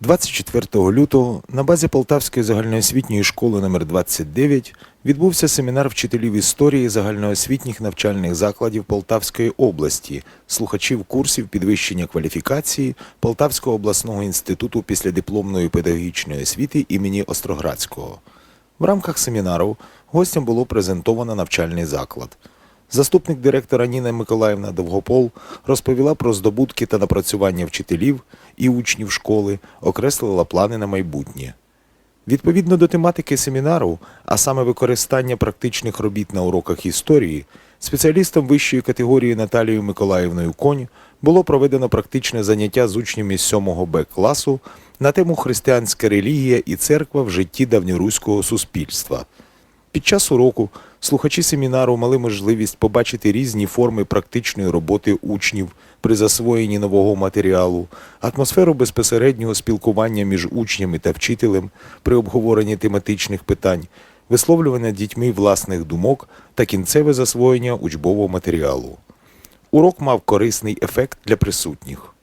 24 лютого на базі Полтавської загальноосвітньої школи номер 29 відбувся семінар вчителів історії загальноосвітніх навчальних закладів Полтавської області, слухачів курсів підвищення кваліфікації Полтавського обласного інституту післядипломної педагогічної освіти імені Остроградського. В рамках семінару гостям було презентовано навчальний заклад. Заступник директора Ніна Миколаївна Довгопол розповіла про здобутки та напрацювання вчителів і учнів школи, окреслила плани на майбутнє. Відповідно до тематики семінару, а саме використання практичних робіт на уроках історії, спеціалістом вищої категорії Наталією Миколаївною Конь було проведено практичне заняття з учнями 7 Б класу на тему Християнська релігія і церква в житті давньоруського суспільства. Під час уроку слухачі семінару мали можливість побачити різні форми практичної роботи учнів при засвоєнні нового матеріалу, атмосферу безпосереднього спілкування між учнями та вчителем при обговоренні тематичних питань, висловлювання дітьми власних думок та кінцеве засвоєння учбового матеріалу. Урок мав корисний ефект для присутніх.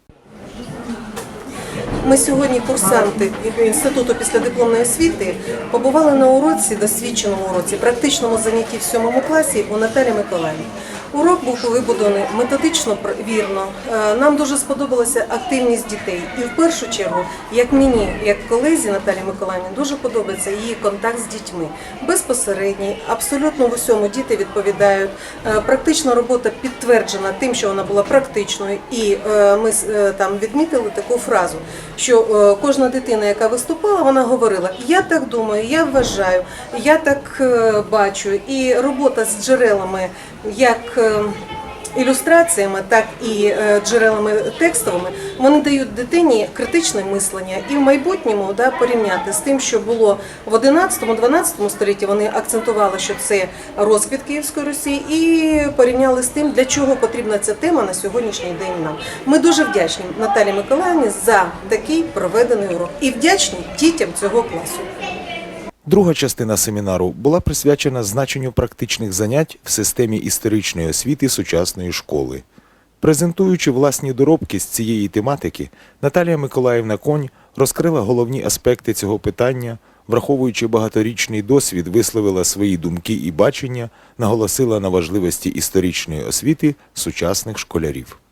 Ми сьогодні, курсанти інституту післядипломної освіти, побували на уроці, досвідченому уроці, практичному занятті в сьомому класі у Наталі Миколаївні. Урок був вибудований методично вірно. Е, Нам дуже сподобалася активність дітей. І в першу чергу, як мені, як колезі Наталі Миколаївні, дуже подобається її контакт з дітьми. Безпосередній, абсолютно в усьому діти відповідають. Е, Практична робота підтверджена тим, що вона була практичною, і е, ми там відмітили таку фразу, що кожна дитина, яка виступала, вона говорила: Я так думаю, я вважаю, я так бачу. І робота з джерелами, як е, ілюстраціями, так і е, джерелами текстовими, вони дають дитині критичне мислення і в майбутньому да, порівняти з тим, що було в 11-12 столітті. Вони акцентували, що це розквіт Київської Русі, і порівняли з тим, для чого потрібна ця тема на сьогоднішній день нам. Ми дуже вдячні Наталі Миколаївні за такий проведений урок і вдячні дітям цього класу. Друга частина семінару була присвячена значенню практичних занять в системі історичної освіти сучасної школи. Презентуючи власні доробки з цієї тематики, Наталія Миколаївна Конь розкрила головні аспекти цього питання, враховуючи багаторічний досвід, висловила свої думки і бачення, наголосила на важливості історичної освіти сучасних школярів.